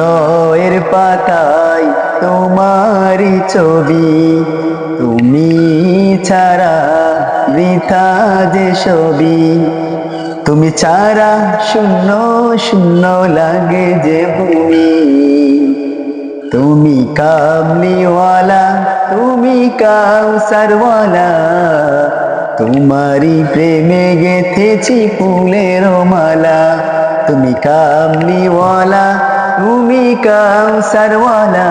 হৃদয়ের পাতায় তোমারই ছবি। তুমি ছাড়া বৃথা যে ছবি। তুমি ছাড়া শূন্য শূন্য লাগে যে ভূমি। তুমি কামলিওয়ালা তুমি কাউসারওয়ালা তোমারই প্রেমে গেথেছি ফুলের মালা। তুমি কামলিওয়ালা তুমি কাউসারওয়ালা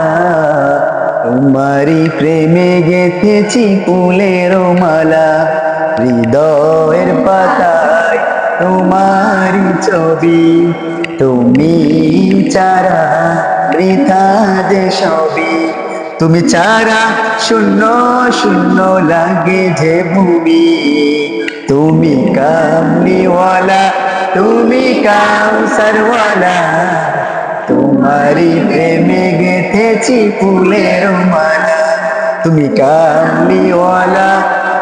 তোমারই প্রেমে গেথেছি ফুলের মালা, হৃদয়ের পাতায় তোমারই ছবি, তুমি চারা বৃথা যে সবই। তুমি চারা শূন্য শূন্য লাগে যে ভূমি, তুমি কামলিওয়ালা, তুমি কাউসারওয়ালা তোমারই প্রেমে গেথেছি ফুলের মালা। তুমি কামলিওয়ালা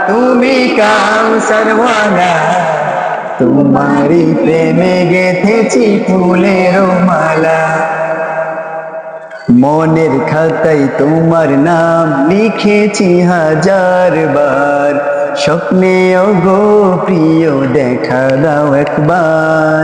তুমি কাম কাউসারওয়ালা তোমারই প্রেমে গেথেছি ফুলের মালা। মনের খাতায় তোমার নাম লিখেছি হাজার বার। স্বপ্নে গো প্রিয়, দেখা দাও একবার।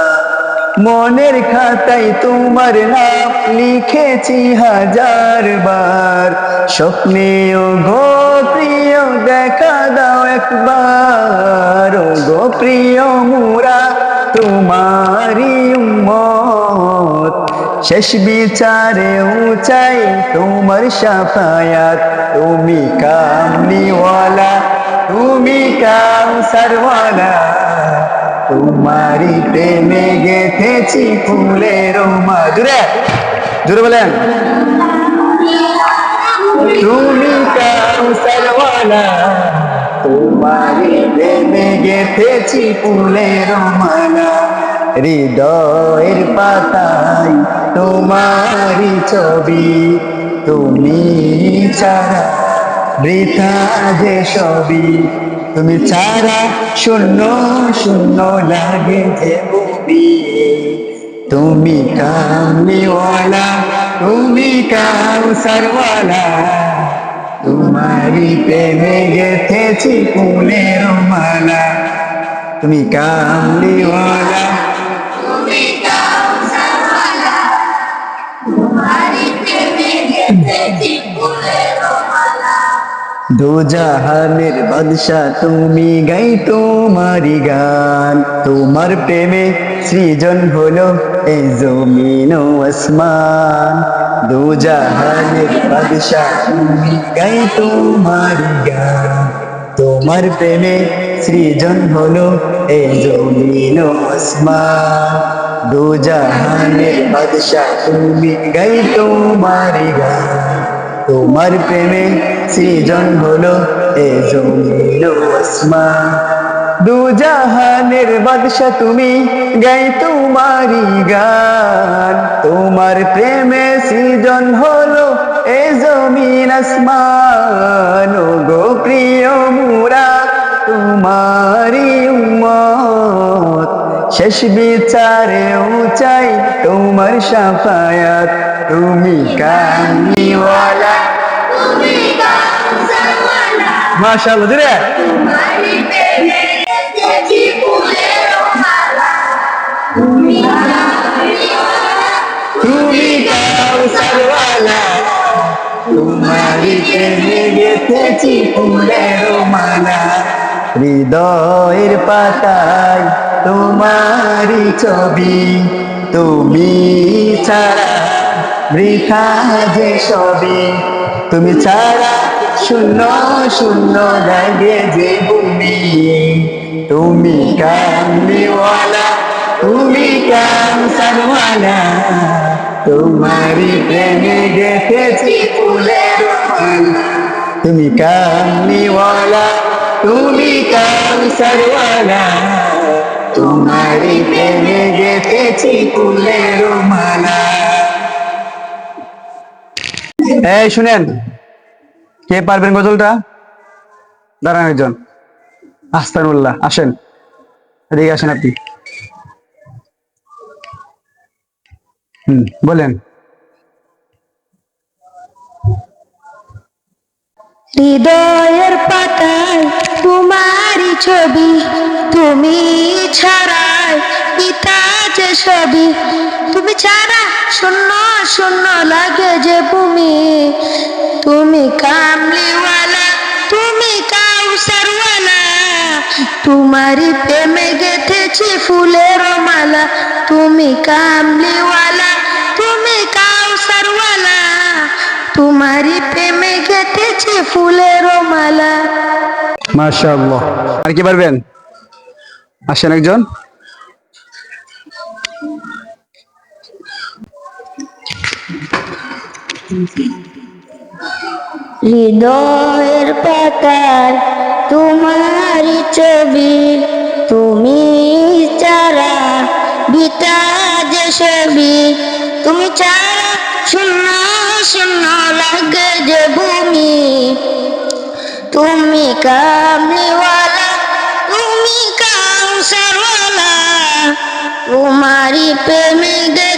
মনের খাতায় তোমার নাম লিখেছি হাজার বার। স্বপ্নে গো প্রিয়, দেখা দাও একবার। ও গো প্রিয় মুরা তোমারি উম্মত। শেষ বিচারে উচাই তোমার সাফায়াত। তুমি কামনিওয়ালা তুমি কাউসারওয়ালা। তোমারি প্রেমে গেথেছি ফুলের মা জুড়ে বলেন। তুমি তোমারি প্রেমে গেথেছি ফুলের মালা। হৃদয়ের পাতায় তোমারি ছবি। তুমি ছাড়া বৃথা যে সবই। তুমি ছাড়া শূন্য শূন্য লাগে ভূমি তুমি কামলিওয়ালা তুমি কাউসারওয়ালা তোমারি প্রেমে গেথেছি ফুলের মালা। তুমি কামলিওয়ালা দু জাহানের বাদশা, তুমি গাই তোমারি গান। তোমার প্রেমে সৃজন হলো এই জমিন আসমান। দু জাহানের বাদশা, তুমি গাই তোমারি গান। তোমার প্রেমে সৃজন হলো এই জমিন আসমান। দু জাহানের বাদশা, তুমি গাই তোমারি গান। তোমার প্রেমে সৃজন হলো এ জমিল দু জাহানের বাদশা তুমি, গাই তোমারি গান। তোমার প্রেমে সৃজন হলো এ জমিন আসমান। গো প্রিয় মুরা তোমারি উম্মত। শেষ বিচারে উচাই তোমার সাফায়াত। তুমি কামিওয়ালা। মাশাআল্লাহ মালা তুমি মালা। হৃদয়ের পাতায় তোমারি ছবি, তুমি ছাড়া বৃথা যে সবই। তুমি ছাড়া শূন্য শূন্য লাগে যে ভূমি। তুমি কামলিওয়ালা তুমি কামসারওয়ালা তোমারি প্রেমে গেথেছি ফুলের তুমি কামলিওয়ালা তুমি কাউসারওয়ালা তোমারই প্রেমে গেতেছি ফুলের মালা এই, শুনেন। কে পারবেন গজলটা? দাঁড়ান একজন। আস্তানুল্লাহ, আসেন। এদিকে আসেন আপনি। হুম, বলেন। হৃদয়ের পাতায় তোমারই ছবি, তুমি ছাড়াই পিতা যে ছবি তুমি ছাড়া শূন্য শূন্য লাগে যে ভূমি। তুমি কামলিওয়ালা, তুমি কাউসারওয়ালা। তোমারই প্রেমে গেথেছি ফুলের মালা। তুমি কামলিওয়ালা, তুমি কাউসারওয়ালা। তোমারই প্রেমে গেথেছি ফুলের মালা। মাশাআল্লাহ। আর কি পারবেন? আসেন একজন। হৃদয়ের পাতার তোমারই ছবি, তুমি চারা বিতা যে ছবি তুমি চারা শূন্য শূন্য লাগে যে ভূমি। তুমি কামলিওয়ালা, তুমি কাউসারওয়ালা, তোমারই প্রেমে গে